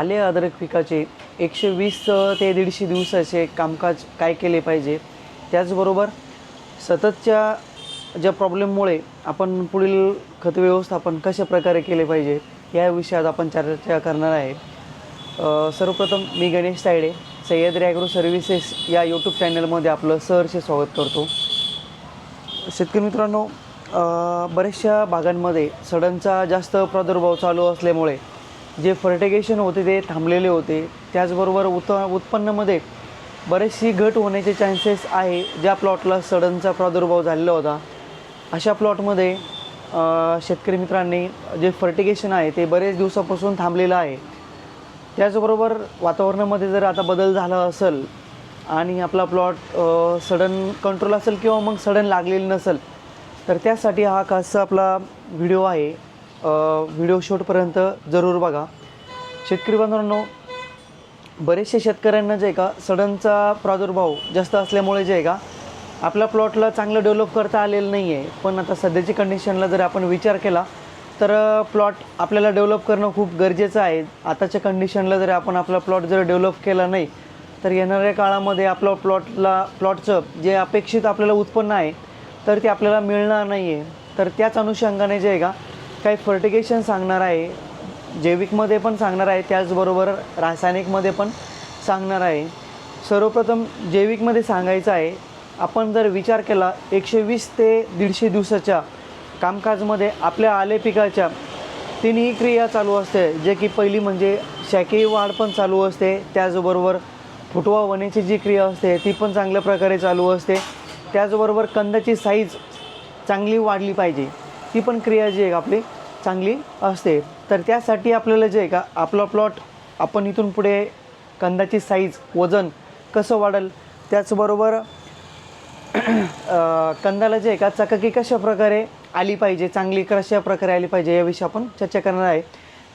आले अद्रक पिकाचे. एकशे वीस ते दीडशे दिवसाचे कामकाज काय केले पाहिजे? त्याचबरोबर सततच्या ज्या प्रॉब्लेममुळे आपण पुढील खत व्यवस्थापन कशा प्रकारे केले पाहिजे या विषयात आपण चर्चा करणार आहे. सर्वप्रथम मी गणेश तायडे सह्याद्री ॲग्रो सर्व्हिसेस या यूट्यूब चॅनलमध्ये आपलं सहर्ष स्वागत करतो. शेतकरी मित्रांनो बऱ्याचशा भागांमध्ये सडनचा जास्त प्रादुर्भाव चालू असल्यामुळे जे फर्टिगेशन होते ते थांबलेले होते. त्याचबरोबर उत उत्पन्नामध्ये बरेचशी घट होण्याचे चान्सेस आहे ज्या प्लॉटला सडनचा प्रादुर्भाव झालेला होता. अशा प्लॉटमध्ये शेतकरी मित्रांनी जे फर्टिगेशन आहे ते बरेच दिवसापासून थांबलेलं आहे. त्याचबरोबर वातावरणामध्ये जर आता बदल झाला असेल आणि आपला प्लॉट सडन कंट्रोल असेल किंवा मग सडन लागलेली नसेल तर त्यासाठी हा खासचा आपला व्हिडिओ आहे. व्हिडिओ शूटपर्यंत जरूर बघा. शेतकरी बांधवांनो बरेचसे शेतकऱ्यांना जे आहे का सडनचा प्रादुर्भाव जास्त असल्यामुळे जे आहे का आपल्या प्लॉटला चांगलं डेव्हलप करता आलेलं नाही आहे पण आता सध्याची कंडिशनला जर आपण विचार केला तर प्लॉट आपल्याला डेव्हलप करणं खूप गरजेचं आहे. आताच्या कंडिशनला जर आपण आपला प्लॉट जर डेव्हलप केला नाही तर येणाऱ्या काळामध्ये आपलं प्लॉटला प्लॉटचं जे अपेक्षित आपल्याला उत्पन्न आहे तर ते आपल्याला मिळणार नाही आहे तर त्याच अनुषंगाने जे आहे का काही फर्टिगेशन सांगणार आहे. जैविकमध्ये पण सांगणार आहे. त्याचबरोबर रासायनिकमध्ये पण सांगणार आहे. सर्वप्रथम जैविकमध्ये सांगायचं आहे. आपण जर विचार केला एकशे वीस ते दीडशे दिवसाच्या कामकाजमध्ये आपल्या आले पिकाच्या तिन्ही क्रिया चालू असते. जे की पहिली म्हणजे शाखेय वाढ पण चालू असते. त्याचबरोबर फुटवा होण्याची जी क्रिया असते ती पण चांगल्या प्रकारे चालू असते. त्याचबरोबर कंदाची साईज चांगली वाढली पाहिजे. ती पण क्रिया जी आहे आपली चांगली असते. तर त्यासाठी आपल्याला जे आहे का आपला प्लॉट आपण इथून पुढे कंदाची साईज वजन कसं वाढेल त्याचबरोबर कंदाला जे आहे का चकाकी कशा प्रकारे आली पाहिजे चांगली कशा प्रकारे आली पाहिजे याविषयी आपण चर्चा करणार आहे.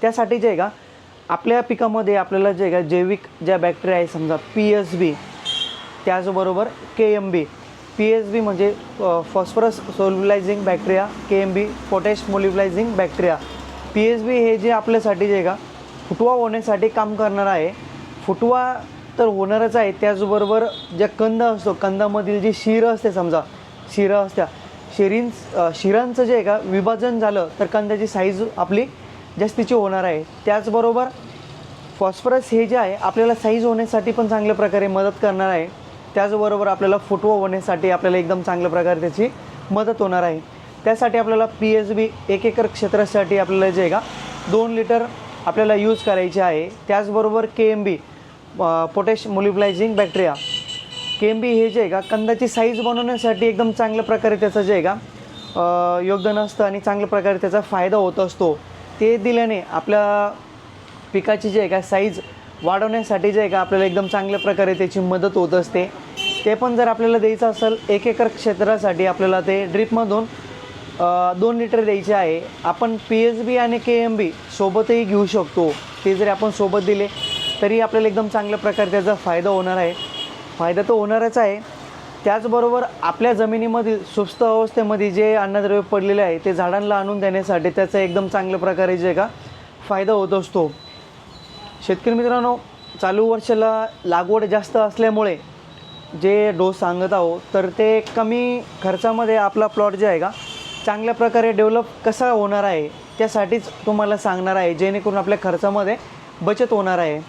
त्यासाठी जे आहे का आपल्या पिकामध्ये आपल्याला जे आहे का जैविक ज्या बॅक्टेरिया आहे समजा पी एस बी त्याचबरोबर K M B P S B म्हणजे phosphorus solubilizing bacteria K M B potash mobilizing bacteria. P S B हे जे आपल्यासाठी जे आहे का फुटवा होण्यासाठी काम करणार आहे. फुटवा तर होणारच आहे त्याचबरोबर ज्या कंद असतो कंदामधील जी शिरं असते समजा शिरं असत्या शिरीं शिरांचं जे आहे का विभाजन झालं तर कंदाची साईज आपली जास्तीची होणार आहे. त्याचबरोबर फॉस्फरस हे जे आहे आपल्याला साईज होण्यासाठी पण चांगल्या प्रकारे मदत करणार आहे. त्याचबरोबर आपल्याला फुटवा होण्यासाठी आपल्याला एकदम चांगल्या प्रकारे त्याची मदत होणार आहे. त्यासाठी आपल्याला पी एच बी एक एकर क्षेत्रासाठी आपल्याला जे आहे का दोन लिटर आपल्याला यूज करायचे आहे. त्याचबरोबर K M B potash mobilizing bacteria K M B हे जे आहे का कंदाची साईज बनवण्यासाठी एकदम चांगल्या प्रकारे त्याचं जे आहे का योगदान असतं आणि चांगल्या प्रकारे त्याचा फायदा होत असतो. ते दिल्याने आपल्या पिकाची जे आहे का साईज वाढवण्यासाठी जे आहे का आपल्याला एकदम चांगल्या प्रकारे त्याची मदत होत असते. ते पण जर आपल्याला द्यायचं असेल एक एकर क्षेत्रासाठी आपल्याला ते ड्रिपमधून दोन लिटर द्यायचे आहे. आपण पी एच बी आणि के एम बी सोबतही घेऊ शकतो. ते जरी आपण सोबत दिले तरी आपल्याला एकदम चांगल्या प्रकारे त्याचा फायदा होणार आहे. फायदा तर होणारच आहे. त्याचबरोबर आपल्या जमिनीमधील सुस्त अवस्थेमध्ये जे अन्नद्रव्य पडलेले आहे ते झाडांना आणून देण्यासाठी त्याचा एकदम चांगल्या प्रकारे जे का फायदा होत असतो. शेतकरी मित्रांनो चालू वर्षाला लागवड जास्त असल्यामुळे जे डोस सांगत आहो तर ते कमी खर्चामध्ये आपला प्लॉट जे आहे का चांगल्या प्रकारे डेव्हलप कसा होणार आहे त्यासाठीच तुम्हाला सांगणार आहे जेणेकरून आपल्या खर्चामध्ये बचत होणार आहे.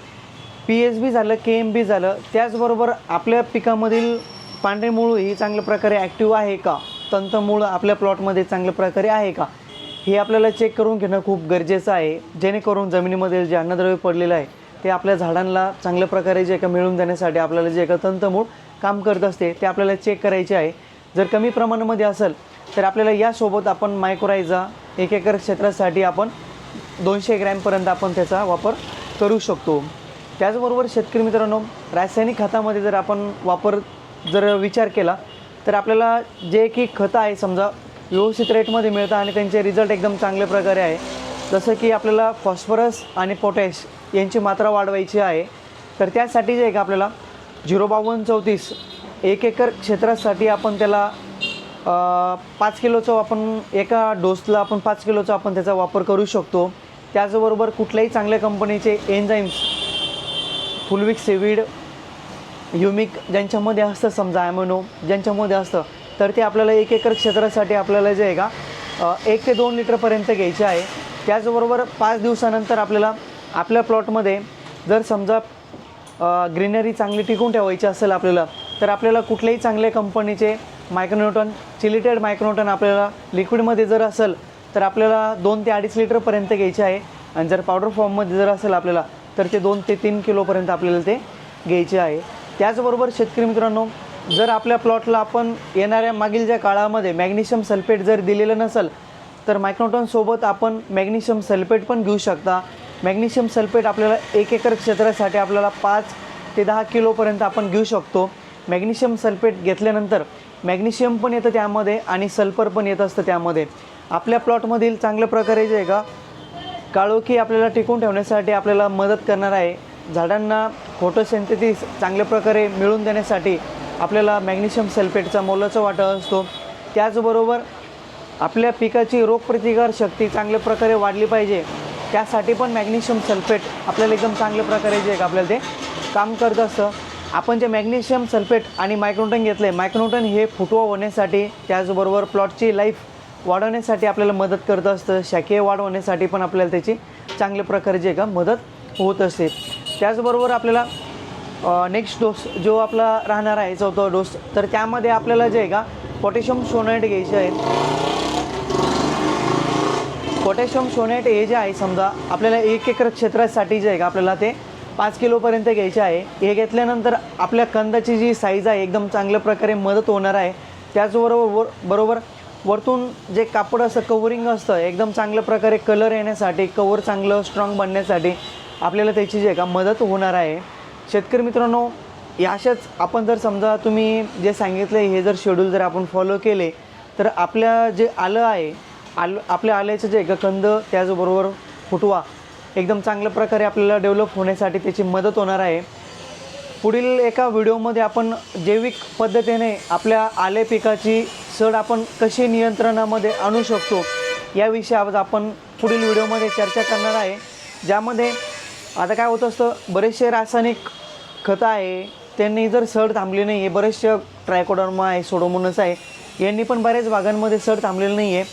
पी एच बी झालं के एम बी झालं त्याचबरोबर आपल्या पिकामधील पांढरे मूळ ही चांगल्या प्रकारे ॲक्टिव्ह आहे का तंतमूळ आपल्या प्लॉटमध्ये चांगल्या प्रकारे आहे का हे आपल्याला चेक करून घेणं खूप गरजेचं आहे. जेणेकरून जमिनीमध्ये जे अन्नद्रव्य पडलेलं आहे ते आपल्या झाडांना चांगल्या प्रकारे जे का मिळवून देण्यासाठी आपल्याला जे का तंतमूळ काम करत असते ते आपल्याला चेक करायचे आहे. जर कमी प्रमाणामध्ये असेल तर आपल्याला यासोबत आपण मायक्रोरायझा एक एकर क्षेत्रासाठी आपण दोनशे ग्रॅमपर्यंत आपण त्याचा वापर करू शकतो. त्याचबरोबर शेतकरी मित्रांनो रासायनिक खतामध्ये जर आपण वापर जर विचार केला तर आपल्याला जे की खतं आहे समजा व्यवस्थित रेटमध्ये मिळतं आणि त्यांचे रिझल्ट एकदम चांगल्या प्रकारे आहे. जसं की आपल्याला फॉस्फरस आणि पोटॅश यांची मात्रा वाढवायची आहे. तर त्यासाठी जे आहे का आपल्याला झिरो बावन्न चौतीस एक एकर क्षेत्रासाठी आपण त्याला पाच किलोचं आपण एका डोसला आपण पाच किलोचा आपण त्याचा वापर करू शकतो. त्याचबरोबर कुठल्याही चांगल्या कंपनीचे एन्झाईम्स फुलविक सेविड युमिक ज्यांच्यामध्ये असतं समजा ॲमोनो ज्यांच्यामध्ये असतं तर ते आपल्याला एक एकर क्षेत्रासाठी आपल्याला जे आहे का एक ते दोन लिटरपर्यंत घ्यायचे आहे. त्याचबरोबर पाच दिवसानंतर आपल्याला आपल्या प्लॉटमध्ये जर समजा ग्रीनरी चांगली टिकून ठेवायची असेल आपल्याला तर आपल्याला कुठल्याही चांगल्या कंपनीचे मायक्रोन्यूटन चिलिटेड मायक्रोन्यूटन आपल्याला लिक्विडमध्ये जर असेल तर आपल्याला दोन ते अडीच लिटरपर्यंत घ्यायचे आहे. आणि जर पावडर फॉर्ममध्ये जर असेल आपल्याला तर ते दोन ते तीन किलोपर्यंत आपल्याला ते घ्यायचे आहे. त्याचबरोबर शेतकरी मित्रांनो जर आपल्या प्लॉटला आपण येणाऱ्या मागील ज्या काळामध्ये मॅग्नेशियम सल्फेट जर दिलेलं नसेल तर मायक्रोटॉनसोबत आपण मॅग्नेशियम सल्फेट पण घेऊ शकता. मॅग्नेशियम सल्फेट आपल्याला एक एकर क्षेत्रासाठी आपल्याला पाच ते दहा किलोपर्यंत आपण घेऊ शकतो. मॅग्नेशियम सल्फेट घेतल्यानंतर मॅग्नेशियम पण येतं त्यामध्ये आणि सल्फर पण येत असतं त्यामध्ये. आपल्या प्लॉटमधील चांगल्या प्रकारे जे आहे का काळोखी आपल्याला टिकून ठेवण्यासाठी आपल्याला मदत करणार आहे. झाडांना फोटोसेंथेसिस चांगल्या प्रकारे मिळवून देण्यासाठी आपल्याला मॅग्नेशियम सल्फेटचा मोलाचा वाटा असतो. त्याचबरोबर आपल्या पिकाची रोगप्रतिकार शक्ती चांगल्या प्रकारे वाढली पाहिजे. त्यासाठी पण मॅग्नेशियम सल्फेट आपल्याला एकदम चांगल्या प्रकारे जे आपल्याला ते काम करत असतं. आपण जे मॅग्नेशियम सल्फेट आणि मायक्रोटन घेतलं आहे मायक्रोटन हे फुटवा होण्यासाठी त्याचबरोबर प्लॉटची लाईफ वाढवण्यासाठी आपल्याला मदत करत असतं. शाकीय वाढ होण्यासाठी पण आपल्याला त्याची चांगल्या प्रकारे जे का मदत होत असते. त्याचबरोबर आपल्याला नेक्स्ट डोस जो आपला राहणार आहे चौथा डोस तर त्यामध्ये आपल्याला जे आहे का पोटॅशियम सोनाईट घ्यायचे आहे पोटॅशियम सोनेट हे जे आहे समजा आपल्याला एक एकर क्षेत्रासाठी जे आहे का आपल्याला ते पाच किलोपर्यंत घ्यायचे आहे. हे घेतल्यानंतर आपल्या कंदाची जी साईज आहे एकदम चांगल्या प्रकारे मदत होणार आहे. त्याचबरोबर वर बरोबर वरतून जे कापड असतं कवरिंग असतं एकदम चांगल्या प्रकारे कलर येण्यासाठी कवर चांगलं स्ट्रॉंग बनण्यासाठी आपल्याला त्याची जे आहे का मदत होणार आहे. शेतकरी मित्रांनो या अशाच आपण जर समजा तुम्ही जे सांगितलं हे जर शेड्यूल जर आपण फॉलो केले तर आपल्या जे आलं आहे आल आपल्या आल्याचं जे आहे कंद त्याचबरोबर फुटवा एकदम चांगल्या प्रकारे आपल्याला डेव्हलप होण्यासाठी त्याची मदत होणार आहे. पुढील एका व्हिडिओमध्ये आपण जैविक पद्धतीने आपल्या आले पिकाची सड आपण कशी नियंत्रणामध्ये आणू शकतो याविषयी आज आपण पुढील व्हिडिओमध्ये चर्चा करणार आहे. ज्यामध्ये आता काय होत असतं बरेचसे रासायनिक खतं आहे त्यांनी जर सड थांबली नाही आहे बरेचसे ट्रायकोडर्मा आहे सोडोमोनस आहे यांनी पण बऱ्याच भागांमध्ये सड थांबलेलं नाही आहे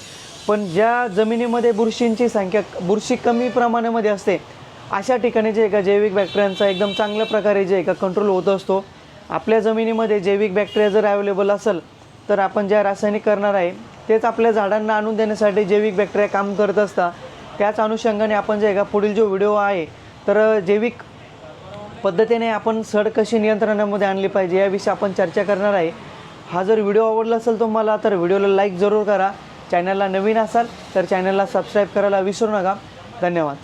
पण ज्या जमिनीमध्ये बुरशींची संख्या बुरशी कमी प्रमाणामध्ये असते अशा ठिकाणी जे एका जैविक बॅक्टेरियांचा एकदम चांगल्या प्रकारे जे एका कंट्रोल होत असतो आपल्या जमिनीमध्ये जैविक बॅक्टेरिया जर अवेलेबल असेल तर आपण ज्या रासायनिक करणार आहे तेच आपल्या झाडांना आणून देण्यासाठी जैविक बॅक्टेरिया काम करत असतात. त्याच अनुषंगाने आपण जे एका पुढील जो व्हिडिओ आहे तर जैविक पद्धतीने आपण सड कशी नियंत्रणामध्ये आणली पाहिजे याविषयी आपण चर्चा करणार आहे. हा जर व्हिडिओ आवडला असेल तुम्हाला तर व्हिडिओला लाईक जरूर करा. चॅनलला नवीन असाल तर चॅनलला सबस्क्राईब करायला विसरू नका. धन्यवाद.